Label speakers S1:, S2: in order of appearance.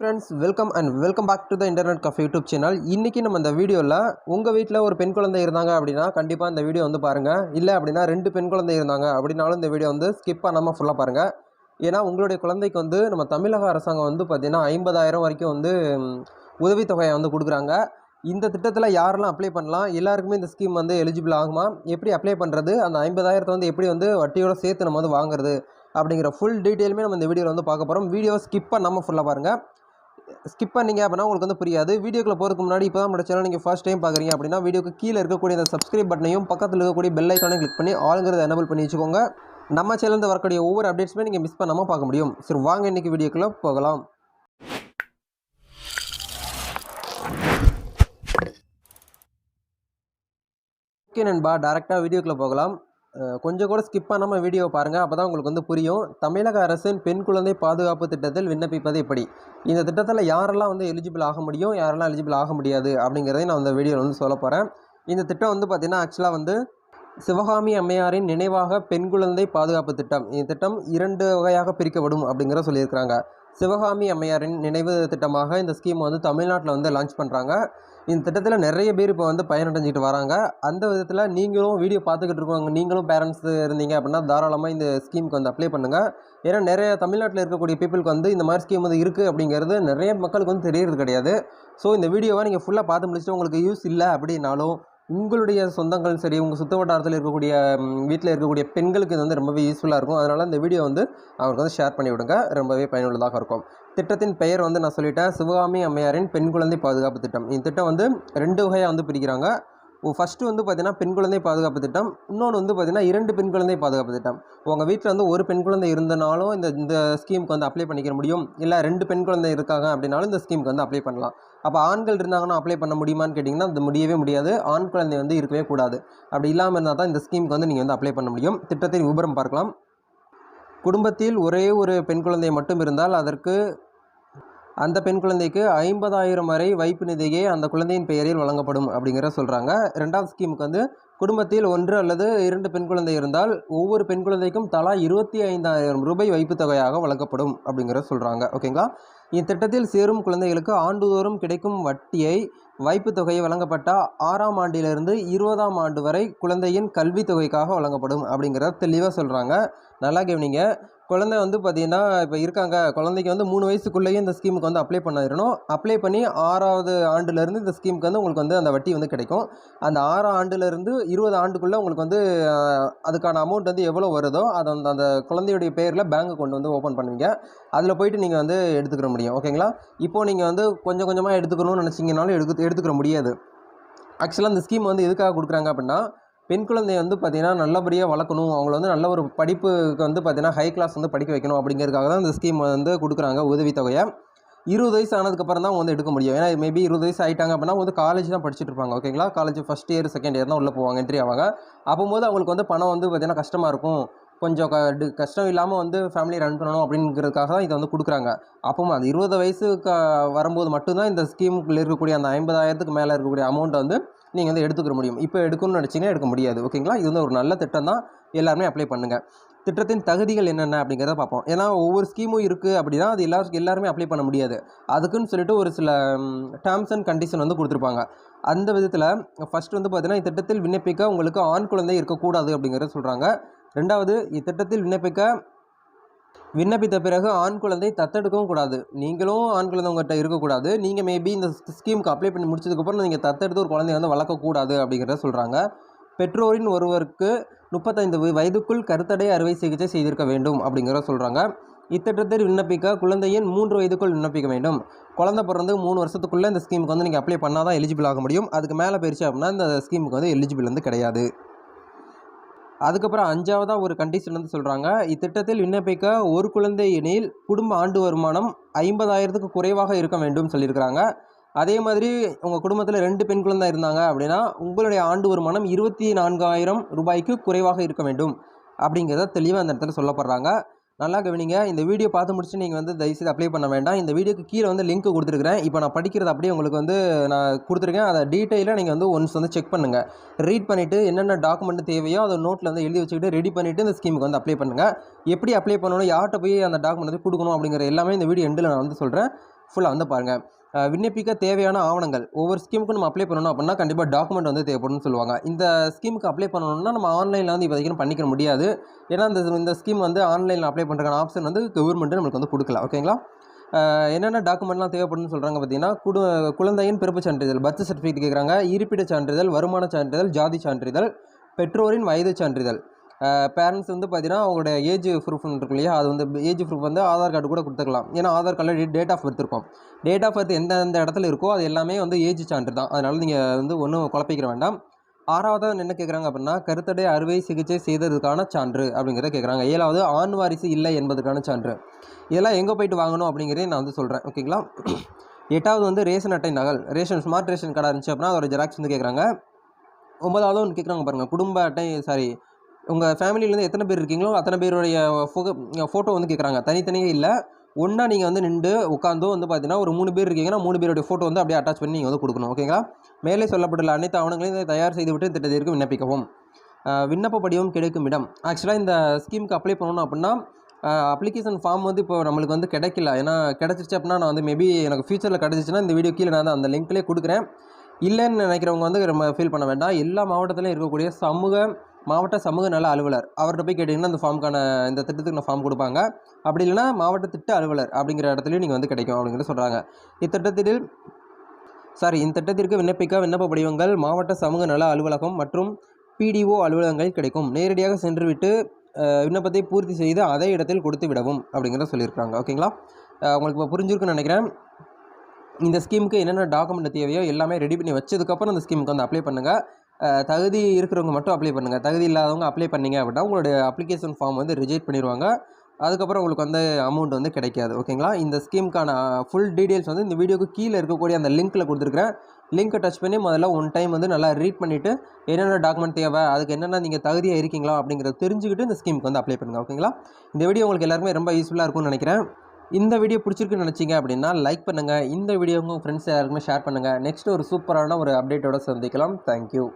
S1: Friends welcome and welcome back to the internet cafe YouTube channel இன்றைக்கி நம்ம இந்த வீடியோவில் உங்கள் வீட்டில் ஒரு பெண் குழந்தை இருந்தாங்க அப்படின்னா கண்டிப்பாக இந்த வீடியோ வந்து பாருங்கள் இல்லை அப்படின்னா ரெண்டு பெண் குழந்தை இருந்தாங்க அப்படின்னாலும் இந்த வீடியோ வந்து ஸ்கிப் பண்ணாமல் ஃபுல்லாக பாருங்கள் ஏன்னா உங்களுடைய குழந்தைக்கு வந்து நம்ம தமிழக அரசாங்கம் வந்து பார்த்திங்கன்னா ஐம்பதாயிரம் வரைக்கும் வந்து உதவித்தொகையை வந்து கொடுக்குறாங்க. இந்த திட்டத்தில் யாரெல்லாம் அப்ளை பண்ணலாம்? எல்லாருக்குமே இந்த ஸ்கீம் வந்து எலிஜிபிள் ஆகுமா? எப்படி அப்ளை பண்ணுறது அந்த ஐம்பதாயிரத்தை வந்து எப்படி வந்து வட்டியோட சேர்த்து நம்ம வந்து வாங்குறது? அப்படிங்கிற ஃபுல் டீட்டெயிலுமே நம்ம இந்த வீடியோவில் வந்து பார்க்க போகிறோம் வீடியோவை ஸ்கிப் பண்ணாமல் ஃபுல்லாக பாருங்கள் ஸ்கிப் பண்ணிங்க அப்படின்னா உங்களுக்கு வந்து புரியாது. வீடியோக்குள்ள போகிறதுக்கு முன்னாடி இப்போ தான் நம்ம சேனல் நீங்கள் ஃபர்ஸ்ட் டைம் பார்க்குறீங்க அப்படின்னா வீடியோக்கு கீழே இருக்கக்கூடிய அந்த சப்ஸ்கிரைப் பட்டனையும் பக்கத்தில் இருக்கக்கூடிய பெல் ஐக்கானையும் கிளிக் பண்ணி ஆளுங்கிறத எனபிள் பண்ணி வச்சுக்கோங்க. நம்ம சேனலில் வரக்கூடிய ஒவ்வொரு அப்டேட்ஸுமே நீங்கள் மிஸ் பண்ணாமல் பார்க்க முடியும். சரி வாங்க இன்றைக்கி வீடியோக்குள்ளே போகலாம். ஓகே நண்பா டேரெக்டாக வீடியோக்குள்ளே போகலாம். கொஞ்சம் கூட ஸ்கிப் பண்ணாமல் வீடியோ பாருங்கள் அப்போ தான் உங்களுக்கு வந்து புரியும். தமிழக அரசின் பெண் குழந்தை பாதுகாப்பு திட்டத்தில் விண்ணப்பிப்பது எப்படி? இந்த திட்டத்தில் யாரெல்லாம் வந்து எலிஜிபிள் ஆக முடியும்? யாரெல்லாம் எலிஜிபிள் ஆக முடியாது? அப்படிங்கிறதையும் நான் இந்த வீடியோவில் வந்து சொல்ல போகிறேன் இந்த திட்டம் வந்து பார்த்திங்கன்னா ஆக்சுவலாக வந்து சிவகாமி அம்மையாரின் நினைவாக பெண் குழந்தை பாதுகாப்பு திட்டம். இந்த திட்டம் இரண்டு வகையாக பிரிக்கப்படும் அப்படிங்கிற சொல்லியிருக்கிறாங்க. சிவகாமி அம்மையாரின் நினைவு திட்டமாக இந்த ஸ்கீம் வந்து தமிழ்நாட்டில் வந்து லான்ச் பண்ணுறாங்க இந்த திட்டத்தில் நிறைய பேர் இப்போ வந்து பயனடைஞ்சிட்டு வராங்க. அந்த விதத்தில் நீங்களும் வீடியோ பார்த்துக்கிட்டு இருக்கவங்க நீங்களும் பேரண்ட்ஸ் இருந்தீங்க அப்படின்னா தாராளமாக இந்த ஸ்கீமுக்கு வந்து அப்ளை பண்ணுங்கள் ஏன்னா நிறைய தமிழ்நாட்டில் இருக்கக்கூடிய பீப்புளுக்கு வந்து இந்த மாதிரி ஸ்கீம் வந்து இருக்குது அப்படிங்கிறது நிறைய மக்களுக்கு வந்து தெரியறது கிடையாது. ஸோ இந்த வீடியோவை நீங்கள் ஃபுல்லாக பார்த்து முடிச்சுட்டு உங்களுக்கு யூஸ் இல்லை அப்படின்னாலும் உங்களுடைய சொந்தங்கள் சரி உங்கள் சுற்று வட்டாரத்தில் இருக்கக்கூடிய வீட்டில் இருக்கக்கூடிய பெண்களுக்கு இது வந்து ரொம்பவே யூஸ்ஃபுல்லாக இருக்கும். அதனால் இந்த வீடியோ வந்து அவருக்கு வந்து ஷேர் பண்ணி விடுங்க. ரொம்பவே பயனுள்ளதாக இருக்கும். திட்டத்தின் பெயர் வந்து நான் சொல்லிட்டேன். சிவகாமி அம்மையாரின் பெண் குழந்தை பாதுகாப்பு திட்டம். இந்த திட்டம் வந்து ரெண்டு வகையாக வந்து பிரிக்கிறாங்க. ஃபஸ்ட்டு வந்து பார்த்தீங்கன்னா பெண் குழந்தை பாதுகாப்பு திட்டம். இன்னொன்று வந்து பார்த்தீங்கன்னா இரண்டு பெண் குழந்தை பாதுகாப்பு திட்டம். உங்கள் வீட்டில் வந்து ஒரு பெண் குழந்தை இருந்தனாலும் இந்த இந்த ஸ்கீமுக்கு வந்து அப்ளை பண்ணிக்க முடியும். இல்லை ரெண்டு பெண் குழந்தை இருக்காங்க அப்படின்னாலும் இந்த ஸ்கீமுக்கு வந்து அப்ளை பண்ணலாம். அப்போ ஆண்கள் இருந்தாங்கன்னா அப்ளை பண்ண முடியுமான்னு கேட்டிங்கன்னா அது முடியவே முடியாது. ஆண் குழந்தை வந்து இருக்கவே கூடாது. அப்படி இல்லாமல் இருந்தால் தான் இந்த ஸ்கீமுக்கு வந்து நீங்கள் வந்து அப்ளை பண்ண முடியும். திட்டத்தின் விவரம் பார்க்கலாம். குடும்பத்தில் ஒரே ஒரு பெண் குழந்தை மட்டும் இருந்தால் அதற்கு அந்த பெண் குழந்தைக்கு ஐம்பதாயிரம் வரை வைப்பு நிதியே அந்த குழந்தையின் பெயரில் வழங்கப்படும் அப்படிங்கிற சொல்கிறாங்க ரெண்டாவது ஸ்கீமுக்கு வந்து குடும்பத்தில் ஒன்று அல்லது இரண்டு பெண் குழந்தை இருந்தால் ஒவ்வொரு பெண் குழந்தைக்கும் தலா இருபத்தி ஐந்தாயிரம் ரூபாய் வைப்பு தொகையாக வழங்கப்படும் அப்படிங்கிற சொல்கிறாங்க ஓகேங்களா? இத்திட்டத்தில் சேரும் குழந்தைகளுக்கு ஆண்டுதோறும் கிடைக்கும் வட்டியை வைப்புத் தொகை வழங்கப்பட்ட ஆறாம் ஆண்டிலிருந்து இருபதாம் ஆண்டு வரை குழந்தையின் கல்வித் தொகைக்காக வழங்கப்படும் அப்படிங்கிறத தெளிவாக சொல்கிறாங்க நல்லா கவனிங்க. குழந்தை வந்து பார்த்தீங்கன்னா இப்போ இருக்காங்க. குழந்தைக்கு வந்து மூணு வயசுக்குள்ளேயே இந்த ஸ்கீமுக்கு வந்து அப்ளை பண்ணிடணும் அப்ளை பண்ணி ஆறாவது ஆண்டுலேருந்து இந்த ஸ்கீமுக்கு வந்து உங்களுக்கு வந்து அந்த வட்டி வந்து கிடைக்கும். அந்த ஆறாம் ஆண்டுலேருந்து இருபது ஆண்டுக்குள்ளே உங்களுக்கு வந்து அதுக்கான அமௌண்ட் வந்து எவ்வளோ வருதோ அதை அந்த அந்த குழந்தையுடைய பேரில் பேங்க் கொண்டு வந்து ஓப்பன் பண்ணுவீங்க. அதில் போயிட்டு நீங்கள் வந்து எடுத்துக்கிற முடியும். ஓகேங்களா? இப்போது நீங்கள் வந்து கொஞ்சம் கொஞ்சமாக எடுத்துக்கணும்னு நினச்சிங்கனாலும் எடுத்து எடுத்துக்கிற முடியாது. ஆக்சுவலாக இந்த ஸ்கீம் வந்து எதுக்காக கொடுக்குறாங்க அப்படின்னா பெண் குழந்தைய வந்து பார்த்தீங்கன்னா நல்லபடியாக வளர்க்கணும். அவங்கள வந்து நல்ல ஒரு படிப்புக்கு வந்து பார்த்திங்கன்னா ஹை கிளாஸ் வந்து படிக்க வைக்கணும் அப்படிங்கிறதுக்காக தான் இந்த ஸ்கீம் வந்து கொடுக்குறாங்க உதவித்தொகையை. இருபது வயசு ஆனதுக்கப்புறம் தான் அவங்க வந்து எடுக்க முடியும். ஏன்னா மேபி இருபது வயசு ஆகிட்டாங்க அப்படின்னா வந்து காலேஜ் தான் படிச்சுட்டு இருப்பாங்க. ஓகேங்களா college first year second year தான் உள்ளே போவாங்க என்ட்ரி ஆவாங்க. அப்போது அவங்களுக்கு வந்து பணம் வந்து பார்த்திங்கன்னா கஷ்டமாக இருக்கும். கொஞ்சம் க கஷ்டம் இல்லாமல் வந்து ஃபேமிலி ரன் பண்ணணும் அப்படிங்கிறதுக்காக தான் இதை வந்து கொடுக்குறாங்க. அப்போ அது இருபது வயசுக்கு வரும்போது மட்டும்தான் இந்த ஸ்கீமுக்குள்ள இருக்கக்கூடிய அந்த ஐம்பதாயிரத்துக்கு மேலே இருக்கக்கூடிய அமௌண்ட்டை வந்து நீங்கள் வந்து எடுத்துக்கிற முடியும். இப்போ எடுக்கணும்னு நினச்சிங்கன்னா எடுக்க முடியாது. ஓகேங்களா? இது வந்து ஒரு நல்ல திட்டம் தான். எல்லாருமே அப்ளை பண்ணுங்கள் திட்டத்தின் தகுதிகள் என்னென்ன அப்படிங்கிறத பார்ப்போம். ஏன்னா ஒவ்வொரு ஸ்கீமும் இருக்குது அப்படின்னா அது எல்லாருக்கும் எல்லாருமே அப்ளை பண்ண முடியாது. அதுக்குன்னு சொல்லிட்டு ஒரு சில டேர்ம்ஸ் அண்ட் கண்டிஷன் வந்து கொடுத்துருப்பாங்க. அந்த விதத்தில் ஃபஸ்ட்டு வந்து பார்த்தீங்கன்னா இத்திட்டத்தில் விண்ணப்பிக்க உங்களுக்கு ஆண் குழந்தை இருக்கக்கூடாது அப்படிங்கிறத சொல்கிறாங்க ரெண்டாவது இத்திட்டத்தில் விண்ணப்பிக்க விண்ணப்பித்த பிறகு ஆண் குழந்தை தத்தெடுக்கவும் கூடாது. நீங்களும் ஆண் குழந்தை உங்கள்கிட்ட இருக்கக்கூடாது நீங்கள் மேபி இந்த ஸ்கீமுக்கு அப்ளை பண்ணி முடிச்சதுக்கப்புறம் நீங்கள் தத்தெடுத்து ஒரு குழந்தைய வந்து வளர்க்கக்கூடாது அப்படிங்கிறத சொல்கிறாங்க பெற்றோரின் ஒருவருக்கு முப்பத்தைந்து வயதுக்குள் கருத்தடை அறுவை சிகிச்சை செய்திருக்க வேண்டும் அப்படிங்கிறத சொல்கிறாங்க இத்திட்டத்தில் விண்ணப்பிக்க குழந்தையின் மூன்று வயதுக்குள் விண்ணப்பிக்க வேண்டும். குழந்தை பிறந்து மூணு வருஷத்துக்குள்ளே இந்த ஸ்கீமுக்கு வந்து நீங்கள் அப்ளை பண்ணால் தான் எலிஜிபிள் ஆக முடியும். அதுக்கு மேலே போயிடுச்சு அப்படின்னா இந்த ஸ்கீமுக்கு வந்து எலிஜிபிள் வந்து கிடையாது. அதுக்கப்புறம் அஞ்சாவதாக ஒரு கண்டிஷன் வந்து சொல்கிறாங்க இத்திட்டத்தில் விண்ணப்பிக்க ஒரு குழந்தை எனில் குடும்ப ஆண்டு வருமானம் ஐம்பதாயிரத்துக்கு குறைவாக இருக்க வேண்டும் சொல்லியிருக்கிறாங்க. அதே மாதிரி உங்கள் குடும்பத்தில் ரெண்டு பெண் குழந்தை இருந்தாங்க அப்படின்னா உங்களுடைய ஆண்டு வருமானம் இருபத்தி நான்காயிரம் ரூபாய்க்கு குறைவாக இருக்க வேண்டும் அப்படிங்கிறத தெளிவாக அந்த இடத்துல சொல்லப்படுறாங்க. நல்லா கவனிங்க. இந்த வீடியோ பார்த்து முடிச்சு நீங்கள் வந்து தயவுசெய்து அப்ளை பண்ண வேண்டாம். இந்த வீடியோக்கு கீழே வந்து லிங்க் கொடுத்துருக்கிறேன். இப்போ நான் படிக்கிறது அப்படியே உங்களுக்கு வந்து நான் கொடுத்துருக்கேன். அதை டீட்டெயிலாக நீங்கள் வந்து ஒன்ஸ் வந்து செக் பண்ணுங்கள் ரீட் பண்ணிவிட்டு என்னென்ன டாக்குமெண்ட் தேவையோ அதை நோட்டில் வந்து எழுதி வச்சுக்கிட்டு ரெடி பண்ணிவிட்டு இந்த ஸ்கீமுக்கு வந்து அப்ளை பண்ணுங்கள் எப்படி அப்ளை பண்ணணும்? யார்கிட்ட போய் அந்த டாக்குமெண்ட் வந்து கொடுக்கணும் அப்படிங்கிற எல்லாமே இந்த வீடியோ எண்டில் நான் வந்து சொல்கிறேன் ஃபுல்லாக வந்து பாருங்கள் விண்ணப்பிக்க தேவையான ஆவணங்கள். ஒவ்வொரு ஸ்கீமுக்கு நம்ம அப்ளை பண்ணணும் அப்படின்னா கண்டிப்பாக டாக்குமெண்ட் வந்து தேவைப்படும் சொல்லுவாங்க. இந்த ஸ்கீமுக்கு அப்ளை பண்ணணும்னா நம்ம ஆன்லைனில் வந்து இப்போதைக்கு பண்ணிக்க முடியாது. ஏன்னா இந்த இந்த ஸ்கீம் வந்து ஆன்லைனில் அப்ளை பண்ணுறதுக்கான ஆப்ஷன் வந்து கவர்மெண்ட்டு நம்மளுக்கு வந்து கொடுக்கல. ஓகேங்களா என்னென்ன டாக்குமெண்ட்லாம் தேவைப்படும்னு சொல்கிறாங்க பார்த்தீங்கன்னா குடு குழந்தையின் பிறப்பு சான்றிதழ் பர்த் சர்டிஃபிகேட் கேட்குறாங்க இருப்பிடச் சான்றிதழ் வருமான சான்றிதழ் ஜாதி சான்றிதழ் பெற்றோரின் வயது சான்றிதழ். பேரண்ட்ஸ் வந்து பார்த்தீங்கன்னா அவங்களோட ஏஜ் ப்ரூஃப்னு இருக்கு இல்லையா? அது வந்து ஏஜ் ப்ரூஃப் வந்து ஆதார் கார்டு கூட கொடுத்துக்கலாம். ஏன்னா ஆதார் கார்டில் டேட் ஆஃப் பர்த் இருக்கும். டேட் ஆஃப் பர்த் எந்த எந்த இடத்துல இருக்கோ அது எல்லாமே வந்து ஏஜ் சான்று தான். அதனால் நீங்கள் வந்து ஒன்றும் குழப்பிக்கிற வேண்டாம். ஆறாவது என்ன கேட்குறாங்க அப்படின்னா கருத்தடை அறுவை சிகிச்சை செய்ததுக்கான சான்று அப்படிங்கிறத கேட்குறாங்க ஏழாவது ஆண் வாரிசு இல்லை என்பதற்கான சான்று. இதெல்லாம் எங்கே போயிட்டு வாங்கணும் அப்படிங்கிறதே நான் வந்து சொல்கிறேன் ஓகேங்களா எட்டாவது வந்து ரேஷன் அட்டை நகல். ரேஷன் ஸ்மார்ட் ரேஷன் கார்டாக இருந்துச்சு அப்படின்னா அதோட ஜெராக்ஸ் வந்து கேட்குறாங்க ஒன்பதாவது ஒன்று கேட்குறாங்க பாருங்கள் குடும்ப அட்டை சாரி உங்கள் ஃபேமிலியிலேருந்து எத்தனை பேர் இருக்கீங்களோ அத்தனை பேருடைய ஃபோட்டோ வந்து கேட்குறாங்க தனித்தனியே இல்லை. ஒன்றா நீங்கள் வந்து நின்று உட்காந்தோ வந்து பார்த்தீங்கன்னா ஒரு மூணு பேர் இருக்கீங்கன்னா மூணு பேருடைய ஃபோட்டோ வந்து அப்படியே அட்டாச் பண்ணி நீங்கள் வந்து கொடுக்கணும். ஓகேங்களா மேலே சொல்லப்பட்டுள்ள அனைத்து ஆவணங்களையும் தயார் செய்துவிட்டு திட்டத்திற்கு விண்ணப்பிக்கவும். விண்ணப்ப படிவம் கிடைக்கும் இடம். ஆக்சுவலாக இந்த ஸ்கீமுக்கு அப்ளை பண்ணணும் அப்படின்னா அப்ளிகேஷன் ஃபார்ம் வந்து இப்போ நம்மளுக்கு வந்து கிடைக்கல. ஏன்னா கிடச்சிருச்சு அப்படின்னா நான் வந்து மேபி எனக்கு ஃபியூச்சரில் கிடச்சிச்சின்னா இந்த வீடியோ கீழே நான் அந்த லிங்க்லேயே கொடுக்குறேன். இல்லைன்னு நினைக்கிறவங்க வந்து நம்ம ஃபீல் பண்ண வேண்டாம். எல்லா மாவட்டத்திலையும் இருக்கக்கூடிய சமூக மாவட்ட சமூக நல அலுவலர். அவர்கிட்ட போய் கேட்டிங்கன்னா அந்த ஃபார்முக்கான இந்த திட்டத்துக்கு நான் ஃபார்ம் கொடுப்பாங்க. அப்படி இல்லைன்னா மாவட்ட திட்ட அலுவலர் அப்படிங்கிற இடத்துலையும் நீங்கள் வந்து கிடைக்கும் அப்படிங்கிறத சொல்கிறாங்க இத்திட்டத்தில் சாரி இந்த திட்டத்திற்கு விண்ணப்பிக்க விண்ணப்ப படிவங்கள் மாவட்ட சமூக நல அலுவலகம் மற்றும் பிடிஓ அலுவலகங்களில் கிடைக்கும். நேரடியாக சென்றுவிட்டு விண்ணப்பத்தை பூர்த்தி செய்து அதே இடத்தில் கொடுத்து விடவும் அப்படிங்கிறத சொல்லியிருக்காங்க ஓகேங்களா? உங்களுக்கு இப்போ புரிஞ்சிருக்குன்னு நினைக்கிறேன். இந்த ஸ்கீமுக்கு என்னென்ன டாக்குமெண்ட் தேவையோ எல்லாமே ரெடி பண்ணி வச்சதுக்கப்புறம் அந்த ஸ்கீமுக்கு வந்து அப்ளை பண்ணுங்கள் தகுதி இருக்கிறவங்க மட்டும் அப்ளை பண்ணுங்கள் தகுதி இல்லாதவங்க அப்ளை பண்ணிங்க அப்படின்னா உங்களுடைய அப்ளிகேஷன் ஃபார்ம் வந்து ரிஜெக்ட் பண்ணிடுவாங்க அதுக்கப்புறம் உங்களுக்கு வந்து அமௌண்ட் வந்து கிடைக்காது. ஓகேங்களா இந்த ஸ்கீமுக்கான ஃபுல் டீடைல்ஸ் வந்து இந்த வீடியோக்கு கீழே இருக்கக்கூடிய அந்த லிங்க்கில் கொடுத்துருக்குறேன். லிங்க்கை டச் பண்ணி முதல்ல ஒன் டைம் வந்து நல்லா ரீட் பண்ணிவிட்டு என்னென்ன டாக்குமெண்ட் தேவை அதுக்கு என்னென்ன நீங்கள் தகுதியாக இருக்கீங்களா அப்படிங்கிறத தெரிஞ்சுக்கிட்டு இந்த ஸ்கீமுக்கு வந்து அப்ளை பண்ணுங்கள் ஓகேங்களா இந்த வீடியோ உங்களுக்கு எல்லாருமே ரொம்ப யூஸ்ஃபுல்லாக இருக்கும்னு நினைக்கிறேன். இந்த வீடியோ பிடிச்சிருக்குன்னு நினச்சிங்க அப்படின்னா லைக் பண்ணுங்கள் இந்த வீடியோ உங்கள் ஃப்ரெண்ட்ஸ் எல்லாருக்குமே ஷேர் பண்ணுங்கள் நெக்ஸ்ட் ஒரு சூப்பரான ஒரு அப்டேட்டோட சந்திக்கலாம். தேங்க்யூ